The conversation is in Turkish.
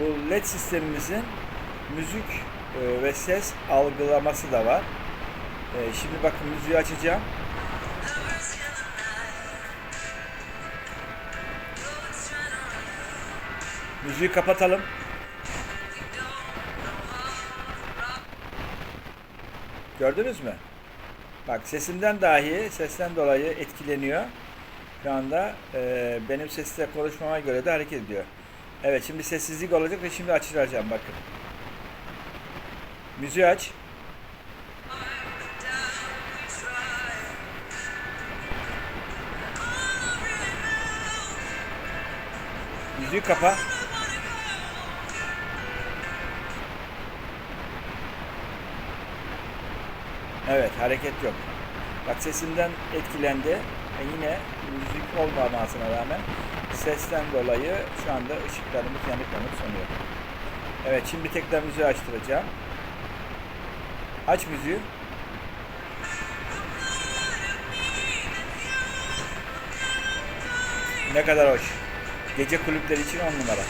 bu LED sistemimizin müzik e, ve ses algılaması da var. E, şimdi bakın müziği açacağım. Müziği kapatalım. Gördünüz mü? Bak sesimden dahi, sesten dolayı etkileniyor. Şu anda e, benim sesle konuşmama göre de hareket ediyor. Evet şimdi sessizlik olacak ve şimdi açacağım bakın. Müziği aç. Müziği kapa. Evet hareket yok. Bak sesimden etkilendi. E yine müzik olmamasına rağmen sesten dolayı şu anda ışıklarımız yanıp yanıp sönüyor. Evet şimdi tekrar müziği açtıracağım. Aç müziği. Ne kadar hoş. Gece kulüpleri için on numara.